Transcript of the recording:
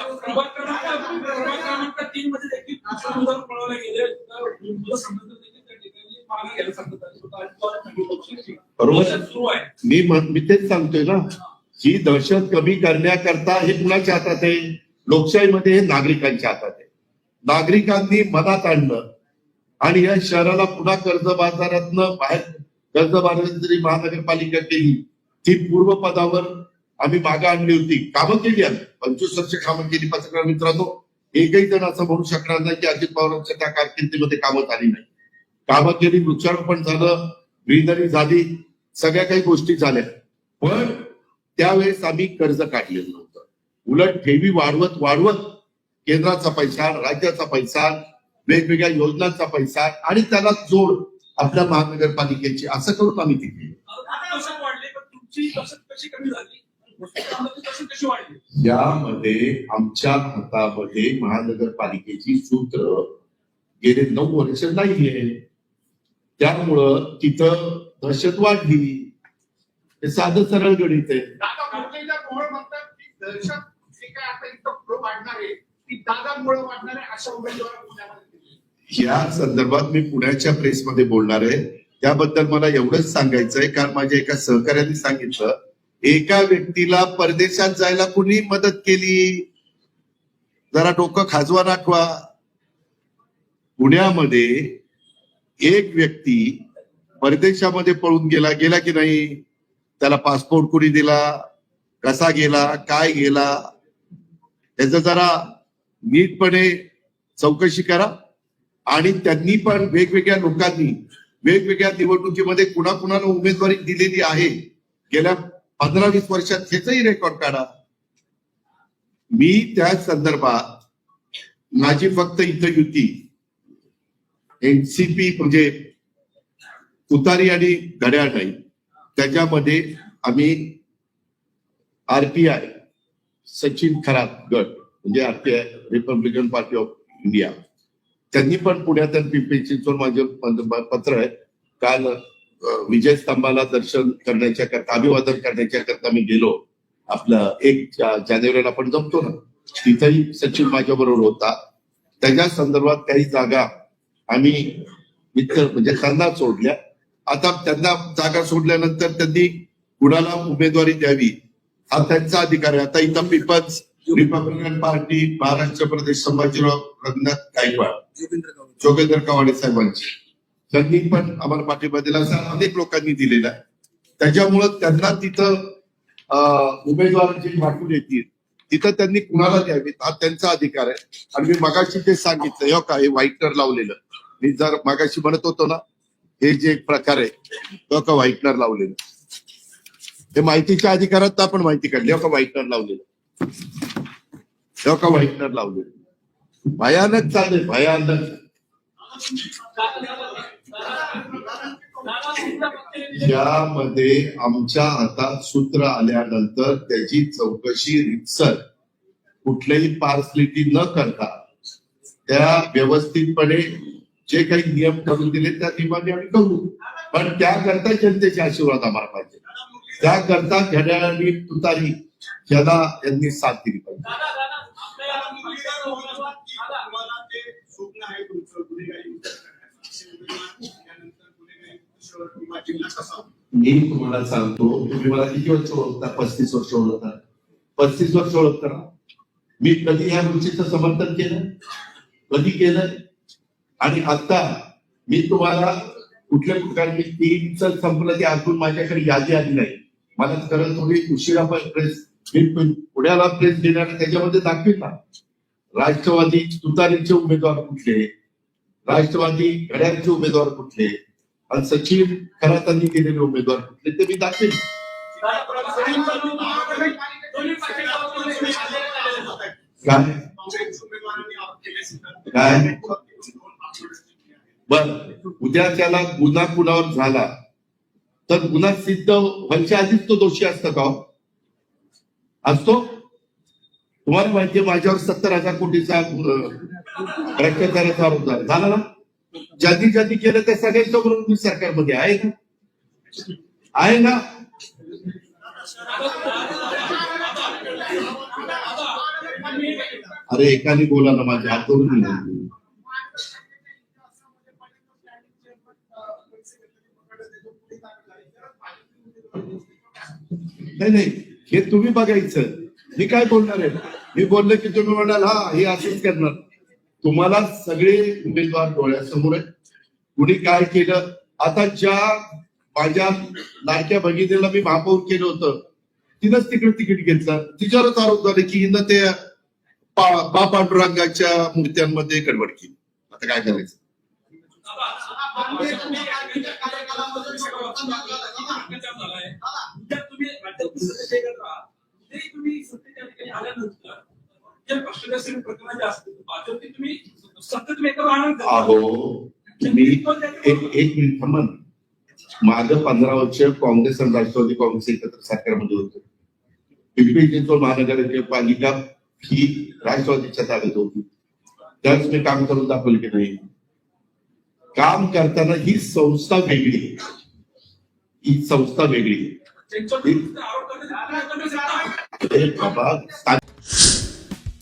प्रभाग क्रमांक प्रभाग क्रमांक तीन मध्ये देखील पुष्पगुच्छ पळवले गेले तर मुलं समजत देखील त्या ठिकाणी. मागे घ्यायला सांगत आहेत. स्वतः आणि तो आणि पक्षाची बरोबर. दहशत सुरू आहे. मी मी तेच सांगतोय ना. ही. दहशत कमी करण्याकरता हे कुणाच्या हातात आहे? लोकशाहीमध्ये हे नागरिकांच्या हातात आहे. नागरिकांनी मनात आणलं आणि या शहराला पुन्हा कर्ज बाजारातनं बाहेर कर्ज बाजारात जरी महानगरपालिका केली ती पूर्वपदावर आम्ही मागे आणली होती. कामं केली आम्ही. पंचवीस वर्ष कामं केली पत्रकार मित्रांनो. एकही जण असं म्हणू शकणार नाही की अजित पवारांच्या त्या कारकिर्दीमध्ये कामं झाली नाही. कामं केली वृक्षारोपण झालं ग्रीनरी झाली सगळ्या काही गोष्टी झाल्या. पण त्यावेळेस आम्ही कर्ज काढलेलं नव्हतं. उलट ठेवी वाढवत वाढवत केंद्राचा पैसा राज्याचा पैसा वेगवेगळ्या योजनांचा पैसा आणि त्याला जोड आपल्या महानगरपालिकेची असं करून आम्ही ती केली. यामध्ये आमच्या हातामध्ये महानगरपालिकेची सूत्र गेले नऊ वर्ष नाहीये. त्यामुळं तिथं दहशत वाढली हे साध सरळ गणित आहे. या संदर्भात मी पुण्याच्या प्रेसमध्ये बोलणार आहे. त्याबद्दल मला एवढंच सांगायचंय कारण माझ्या एका सहकार्याने सांगितलं एका व्यक्तीला परदेशात जायला कुणी मदत केली? जरा डोकं खाजवा राखवा. पुण्यामध्ये एक व्यक्ती परदेशामध्ये पळून गेला. गेला की नाही? त्याला पासपोर्ट कुणी दिला? कसा गेला? काय गेला? याचं जरा नीटपणे चौकशी करा. आणि त्यांनी पण वेगवेगळ्या लोकांनी वेगवेगळ्या निवडणुकीमध्ये कुणाकुणाला उमेदवारी दिलेली आहे? गेल्या पंधरा वीस वर्षात ह्याचंही रेकॉर्ड काढा. मी त्या संदर्भात माझी फक्त इथं युती एनसीपी म्हणजे तुतारी आणि घड्याळ नाही. त्याच्यामध्ये आम्ही आरपीआय सचिन खरात गट म्हणजे RPI Republican Party of India त्यांनी पण पुण्यात पिंपरी चिंचवड माझे पत्र आहे काल विजय स्तंभाला दर्शन करण्याच्या करता अभिवादन करण्याच्या करता मी गेलो. आपलं एक जानेवारीला आपण जमतो ना तिथंही सचिन माझ्या बरोबर होता. त्याच्या संदर्भात काही जागा आम्ही मित्र म्हणजे त्यांना सोडल्या. आता त्यांना जागा सोडल्यानंतर त्यांनी कुणाला उमेदवारी द्यावी हा त्यांचा अधिकार आहे. आता इथं People's Republican Party Maharashtra Pradesh Sambhajirao Ranganath Gaikwad Jogendra Kawade साहेबांची. त्यांनी पण आम्हाला पाठिंबा दिला. असा अनेक लोकांनी दिलेला आहे. त्याच्यामुळं त्यांना तिथं उमेदवार जे वाटून येतील तिथं त्यांनी कुणाला द्यावी हा त्यांचा अधिकार आहे. आणि मी मगाशी ते सांगितलं हो का हे व्हाईटनर लावलेलं. मी जर मगाशी म्हणत होतो ना हे जे एक प्रकार आहे तो का व्हाईटनर लावलेलं. हे माहितीच्या अधिकारात आपण माहिती काढली हो का व्हाईटनर लावलेलं. हो का व्हाईटनर लावलेलं. भयानक चाललंय भयानक. यामध्ये आमच्या हातात सूत्र आल्यानंतर त्याची चौकशी रितसर कुठल्याही पार्सलिटी न करता त्या व्यवस्थितपणे जे काही नियम करून दिले त्या नियमाने आम्ही करू. पण त्याकरता जनतेचे आशीर्वाद आम्हाला पाहिजे. त्याकरता घड्याळांनी तुतारी ज्यादा यांनी साथ दिली पाहिजे. शहर किंवा जिल्हा कसा मी तुम्हाला सांगतो तुम्ही मला किती वर्ष ओळखता? पस्तीस वर्ष ओळखता. पस्तीस वर्ष ओळखता मी कधी या गोष्टीचं समर्थन केलं? कधी केलं? आणि आता मी तुम्हाला कुठल्या प्रकारे तीन चल संपलं ते अजून माझ्याकडे यादी आली नाही. मला खरं थोडी उशिरा पण प्रेस मी पुण्याला प्रेस देणार त्याच्यामध्ये दाखवेल ना. राष्ट्रवादी तुतारीचे उमेदवार कुठले? राष्ट्रवादी घड्याचे उमेदवार कुठले? आणि सचिन खरातांनी केलेले उमेदवार कुठले ते मी दाखवेल काय? काय? बर. उद्या त्याला गुन्हा कुणावर झाला? तर गुन्हा सिद्ध व्हायच्या आधीच तो दोषी असतो का हो? असतो? तुम्हाला माहितीये माझ्यावर सत्तर हजार कोटीचा भ्रष्टाचाराचा आरोप झाला. झाला ना? ज्यांनी ज्यांनी केलं ते सगळ्यांच्या बरोबर सरकारमध्ये आहे का आहे ना? अरे एकाने बोला ना माझ्या हातवरून नाही नाही हे तुम्ही बघायचं. मी काय बोलणार आहे? मी बोललो की तुम्ही म्हणाल हा हे असंच करणार. तुम्हाला सगळे उमेदवार डोळ्यासमोर आहे कुणी काय केलं? आता ज्या माझ्या लाडक्या भगिनीला मी महापौर केलं होतं तिनंच तिकडे तिकीट घेतलं. तिच्यावरच आरोप झाले की हिनं ते बा पांडुरंगाच्या मूर्त्यांमध्ये गडबड केली. आता काय करायचं? अहो मी एक एक मिनिट थांबा. माझं पंधरा वर्ष काँग्रेस आणि राष्ट्रवादी काँग्रेस एकत्र सरकारमध्ये होतं पिंपरी चिंचवड महानगरपालिका ही राष्ट्रवादीच्या ताब्यात होती त्यावेळेस मी काम करून दाखवलं की नाही काम करताना ही संस्था वेगळी. ही संस्था वेगळी आहे. बाबा